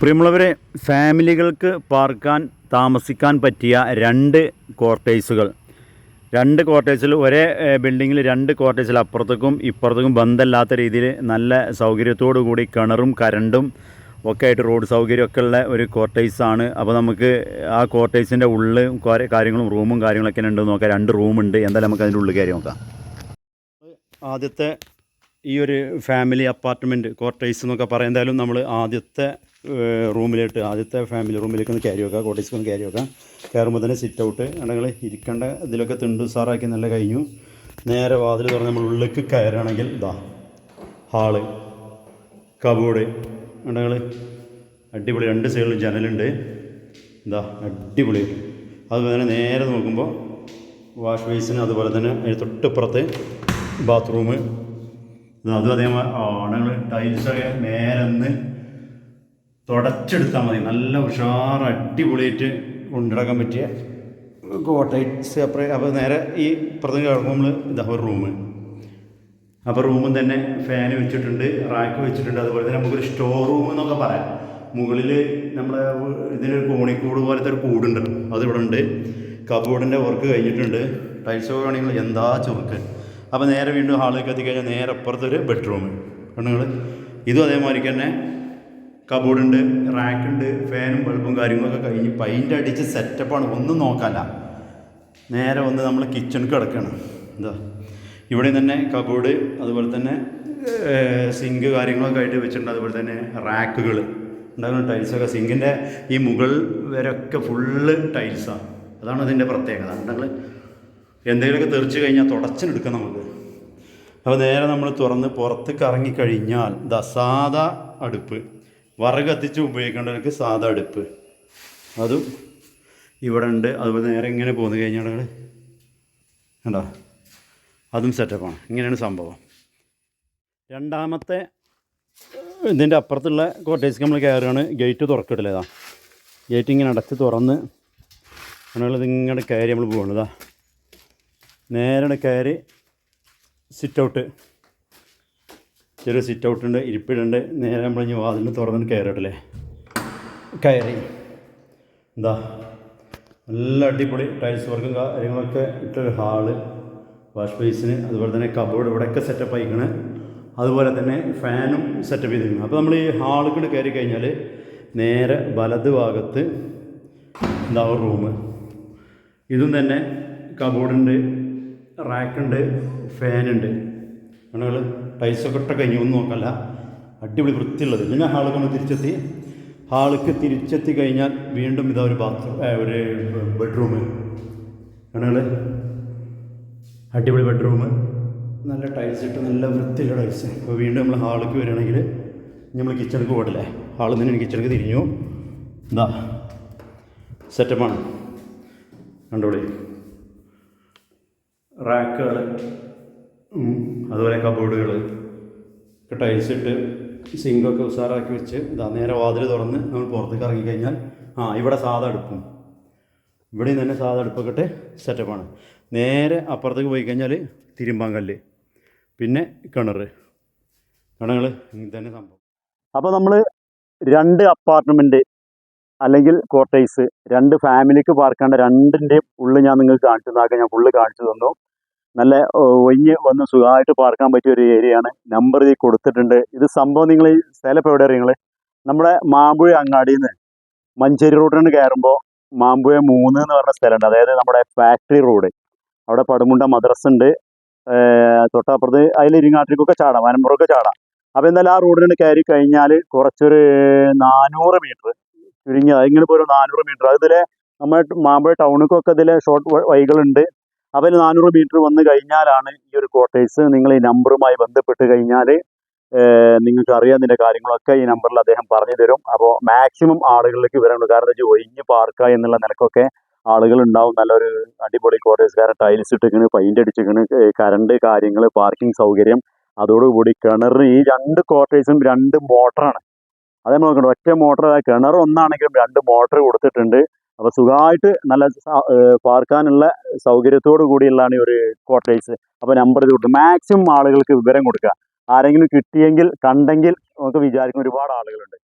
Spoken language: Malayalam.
പ്രിയമുള്ളവരെ ഫാമിലികൾക്ക് പാർക്കാൻ താമസിക്കാൻ പറ്റിയ രണ്ട് ക്വാർട്ടേഴ്സുകൾ. രണ്ട് ക്വാർട്ടേഴ്സിൽ ഒരേ ബിൽഡിങ്ങിൽ രണ്ട് ക്വാർട്ടേഴ്സിൽ അപ്പുറത്തേക്കും ഇപ്പുറത്തേക്കും ബന്ധമില്ലാത്ത രീതിയിൽ നല്ല സൗകര്യത്തോടു കൂടി കിണറും കരണ്ടും ഒക്കെ ആയിട്ട് റോഡ് സൗകര്യമൊക്കെ ഉള്ള ഒരു ക്വാർട്ടേഴ്സാണ്. അപ്പോൾ നമുക്ക് ആ ക്വാർട്ടേഴ്സിന്റെ ഉള്ളിൽ കാര്യങ്ങളും റൂമും കാര്യങ്ങളൊക്കെ ഉണ്ടെന്ന് നോക്കാം. രണ്ട് റൂമുണ്ട്. എന്തായാലും നമുക്ക് അതിന്റെ ഉള്ളിൽ കയറി നോക്കാം. ആദ്യത്തെ ഈ ഒരു ഫാമിലി അപ്പാർട്ട്മെന്റ് ക്വാർട്ടേഴ്സ് എന്നൊക്കെ പറയാം എന്തായാലും നമ്മൾ ആദ്യത്തെ റൂമിലോട്ട് ആദ്യത്തെ ഫാമിലി റൂമിലേക്ക് ഒന്ന് കയറി വെക്കാം ക്വാർട്ടേഴ്സ് ഒന്ന് കയറി വെക്കാം കയറുമ്പോൾ തന്നെ സിറ്റ് ഔട്ട് ഞങ്ങൾ ഇരിക്കേണ്ട ഇതിലൊക്കെ തിണ്ട് സാറാക്കി നല്ല കഴിഞ്ഞു. നേരെ വാതിൽ തുറന്ന് നമ്മൾ ഉള്ളിലേക്ക് കയറുകയാണെങ്കിൽ ഇതാ ഹാൾ കബോർഡ് ഞങ്ങൾ അടിപൊളി രണ്ട് സൈഡിലും ജനലുണ്ട്. ഇതാ അടിപൊളി. അതുപോലെ തന്നെ നേരെ നോക്കുമ്പോൾ വാഷ് ബേസിന് അതുപോലെ തന്നെ തൊട്ടിപ്പുറത്ത് ബാത്റൂം അതും അതേമാതിരി ആണുങ്ങൾ ടൈൽസൊക്കെ നേരെ ഒന്ന് തുടച്ചെടുത്താൽ മതി. നല്ല ഉഷാർ അടിപൊളിയായിട്ട് കൊണ്ടിടക്കാൻ പറ്റിയ കോട്ടൈറ്റ്സ് അപ്പുറം അപ്പോൾ നേരെ ഈ പ്രഥമ കിടക്കുമ്പോൾ നമ്മൾ ഇതാ ഒരു റൂം അപ്പോൾ റൂമും തന്നെ ഫാൻ വെച്ചിട്ടുണ്ട് റാക്ക് വെച്ചിട്ടുണ്ട്. അതുപോലെ തന്നെ നമുക്കൊരു സ്റ്റോർ റൂം എന്നൊക്കെ പറയാം. മുകളിൽ നമ്മുടെ ഇതിനൊരു കോണിക്കൂട് പോലത്തെ ഒരു കൂടുണ്ടല്ലോ അതിവിടെ ഉണ്ട്. കബോർഡിന്റെ വർക്ക് കഴിഞ്ഞിട്ടുണ്ട്. ടൈൽസ് ഒക്കെ ആണെങ്കിൽ എന്താ ചുരുക്ക് അപ്പോൾ നേരെ വീണ്ടും ഹാളിലേക്ക് എത്തിക്കഴിഞ്ഞാൽ നേരെ അപ്പുറത്തൊരു ബെഡ്റൂം പെണ്ണുങ്ങൾ ഇതും അതേമാതിരി തന്നെ കബോർഡുണ്ട് റാക്കുണ്ട് ഫാനും ബൾബും കാര്യങ്ങളൊക്കെ കഴിഞ്ഞ് പൈന്റ് അടിച്ച് സെറ്റപ്പാണ് ഒന്നും നോക്കാല്ല. നേരെ വന്ന് നമ്മൾ കിച്ചൺ കിടക്കണം. എന്താ? ഇവിടെ തന്നെ കബോർഡ് അതുപോലെ തന്നെ സിങ്ക് കാര്യങ്ങളൊക്കെ ആയിട്ട് വെച്ചിട്ടുണ്ട്. അതുപോലെ തന്നെ റാക്കുകൾ ഉണ്ടാകുന്ന ടൈൽസൊക്കെ സിങ്കിന്റെ ഈ മുകൾ വരെയൊക്കെ ഫുള്ള് ടൈൽസാണ് അതാണ് അതിന്റെ പ്രത്യേകത. ഉണ്ടെങ്കിൽ എന്തെങ്കിലുമൊക്കെ തെറിച്ച് കഴിഞ്ഞാൽ തുടച്ചിനെടുക്കാം നമുക്ക്. അപ്പോൾ നേരെ നമ്മൾ തുറന്ന് പുറത്ത് കറങ്ങിക്കഴിഞ്ഞാൽ ദാ സാദാ അടുപ്പ്. വറക് കത്തിച്ച് ഉപയോഗിക്കേണ്ടവർക്ക് സാദാ അടുപ്പ്. അതും ഇവിടെ ഉണ്ട്. അതുപോലെ നേരെ ഇങ്ങനെ പോന്നു കഴിഞ്ഞാൽ കണ്ടോ? അതും സെറ്റപ്പാണ്. ഇങ്ങനെയാണ് സംഭവം. രണ്ടാമത്തെ ഇതിന്റെ അപ്പുറത്തുള്ള കോട്ടേജ് നമ്മൾ കയറുകയാണ്. ഗേറ്റ് തുറക്കിട്ടില്ല ഗേറ്റ് ഇങ്ങനെ അടച്ച് തുറന്ന്. അങ്ങനെയുള്ളത് ഇങ്ങനെ കയറി നമ്മൾ പോകുന്നതാ നേരെ കയറി സിറ്റ് ഔട്ട് ചെറിയ സിറ്റ് ഔട്ട് ഉണ്ട് ഇരിപ്പിടുണ്ട് നേരെ നമ്മൾ ഇനി വാതിലിന് തുറന്നിട്ട് കയറിട്ടല്ലേ കയറി. എന്താ? നല്ല അടിപൊളി ടൈൽസ് വർക്കും കാര്യങ്ങളൊക്കെ ഇട്ടൊരു ഹാൾ വാഷ് ബേസിന് അതുപോലെ തന്നെ കബോർഡ് ഇവിടെയൊക്കെ സെറ്റപ്പ് ആയിക്കണ്. അതുപോലെ തന്നെ ഫാനും സെറ്റപ്പ് ചെയ്തിരിക്കണം അപ്പോൾ നമ്മൾ ഈ ഹാളിൽ കയറി കഴിഞ്ഞാൽ നേരെ വലത് ഭാഗത്ത് എന്താ റൂം ഇതും തന്നെ കബോർഡുണ്ട് റാക്കുണ്ട് ഫാനുണ്ട്. കണ്ണുകൾ ടൈൽസൊക്കെ ഇട്ട കഴിഞ്ഞ് ഒന്നും നോക്കല്ല. അടിപൊളി വൃത്തിയുള്ളത്. പിന്നെ ഹാളൊക്കെ നമ്മൾ തിരിച്ചെത്തി. ഹാളിക്ക് തിരിച്ചെത്തി കഴിഞ്ഞാൽ വീണ്ടും ഇതാ ഒരു ബാത്റൂം ഒരു ബെഡ്റൂം. കണ്ണുകൾ അടിപൊളി ബെഡ്റൂം. നല്ല ടൈൽസ് ഇട്ട് നല്ല വൃത്തിയുള്ള ടൈൽസ്. അപ്പോൾ വീണ്ടും നമ്മൾ ഹാളിലേക്ക് വരികയാണെങ്കിൽ നമ്മൾ കിച്ചണിക്ക് പോകട്ടില്ലേ ഹാളിൽ നിന്ന് കിച്ചണിക്ക് തിരിഞ്ഞു. എന്താ സെറ്റപ്പാണ്. കണ്ടോളി. റാക്കുകൾ അതുപോലെ കബോർഡുകൾ ഒക്കെ ടൈൽസ് ഇട്ട് സിങ്കൊക്കെ ഉഷാറാക്കി വെച്ച് ഇതാ നേരെ വാതിൽ തുറന്ന് നമ്മൾ പുറത്തേക്ക് ഇറങ്ങിക്കഴിഞ്ഞാൽ ആ ഇവിടെ സാധാ അടുപ്പും. ഇവിടെയും തന്നെ സാധാ അടുപ്പൊക്കെ ഇട്ട് സെറ്റപ്പാണ് നേരെ അപ്പുറത്തേക്ക് പോയി കഴിഞ്ഞാൽ തിരുമ്പാങ്കല്ല് പിന്നെ കിണർ കിണങ്ങൾ ഇങ്ങനെ തന്നെ സംഭവം. അപ്പോൾ നമ്മൾ രണ്ട് അപ്പാർട്ട്മെന്റ് അല്ലെങ്കിൽ കോട്ടേഴ്സ് രണ്ട് ഫാമിലിക്ക് പാർക്കേണ്ട രണ്ടിന്റെയും ഉള്ളിൽ ഞാൻ നിങ്ങൾക്ക് കാണിച്ചു തന്നാക്കാം ഞാൻ ഫുള്ള് കാണിച്ചു തന്നു. നല്ല ഒഴിഞ്ഞ് വന്ന് സുഖമായിട്ട് പാർക്കാൻ പറ്റിയ ഒരു ഏരിയയാണ് നമ്പർ ഇതിൽ കൊടുത്തിട്ടുണ്ട്. ഇത് സംഭവം നിങ്ങൾ ഈ സ്ഥലം ഇപ്പോൾ എവിടെ നിങ്ങൾ നമ്മുടെ മാമ്പുഴ അങ്ങാടിയിൽ നിന്ന് മഞ്ചേരി റോഡിൽ നിന്ന് കയറുമ്പോൾ മാമ്പുഴ മൂന്ന് എന്ന് പറഞ്ഞ സ്ഥലമുണ്ട്. അതായത് നമ്മുടെ ഫാക്ടറി റോഡ് അവിടെ പടുമുണ്ട മദ്രസ ഉണ്ട്. തൊട്ടപ്പുറത്ത് അതിൽ ഇരിങ്ങാട്ടിലേക്കൊക്കെ ചാടാം. വനമ്പുറമൊക്കെ ചാടാം. അപ്പോൾ എന്തായാലും ആ റോഡിന് കയറി കഴിഞ്ഞാൽ കുറച്ചൊരു നാനൂറ് മീറ്റർ ചുരുങ്ങിയ അതിങ്ങനെ പോലും നാനൂറ് മീറ്റർ. അതിലെ നമ്മുടെ മാമ്പഴ ടൗണിക്കൊക്കെ ഇതിലെ ഷോർട്ട് വഴികളുണ്ട്. ഇതിൽ നാനൂറ് മീറ്റർ വന്നു കഴിഞ്ഞാലാണ് ഈ ഒരു കോട്ടേഴ്സ് നിങ്ങൾ ഈ നമ്പറുമായി ബന്ധപ്പെട്ട് കഴിഞ്ഞാൽ നിങ്ങൾക്ക് അറിയാം ഇതിന്റെ കാര്യങ്ങളൊക്കെ. ഈ നമ്പറിൽ അദ്ദേഹം പറഞ്ഞു തരും. അപ്പോൾ മാക്സിമം ആളുകളിലേക്ക് വരാനുണ്ട്. കാരണം വെച്ചാൽ ഒഴിഞ്ഞ് പാർക്കുക എന്നുള്ള നിലക്കൊക്കെ ആളുകൾ ഉണ്ടാവും നല്ലൊരു അടിപൊളി കോട്ടേഴ്സ് കാരണം ടൈൽസ് ഇട്ടിക്കണ് പെയിന്റ് അടിച്ചിക്കണ് കറണ്ട് കാര്യങ്ങൾ പാർക്കിംഗ് സൗകര്യം. അതോടുകൂടി കിണറിന് ഈ രണ്ട് കോട്ടേഴ്സും രണ്ട് മോട്ടറാണ്. അത് നമ്മൾ നോക്കണം ഒറ്റ മോട്ടർ കിണർ ഒന്നാണെങ്കിലും രണ്ട് മോട്ടർ കൊടുത്തിട്ടുണ്ട്. അപ്പോൾ സുഖമായിട്ട് നല്ല പാർക്കാനുള്ള സൗകര്യത്തോടു കൂടിയുള്ളതാണ് ഈ ഒരു കോട്ടേഴ്സ് അപ്പോൾ നമ്പർ ഇത് കൊടുക്കും മാക്സിമം ആളുകൾക്ക് വിവരം കൊടുക്കുക. ആരെങ്കിലും കിട്ടിയെങ്കിൽ കണ്ടെങ്കിൽ നമുക്ക് വിചാരിക്കും ഒരുപാട് ആളുകളുണ്ട്.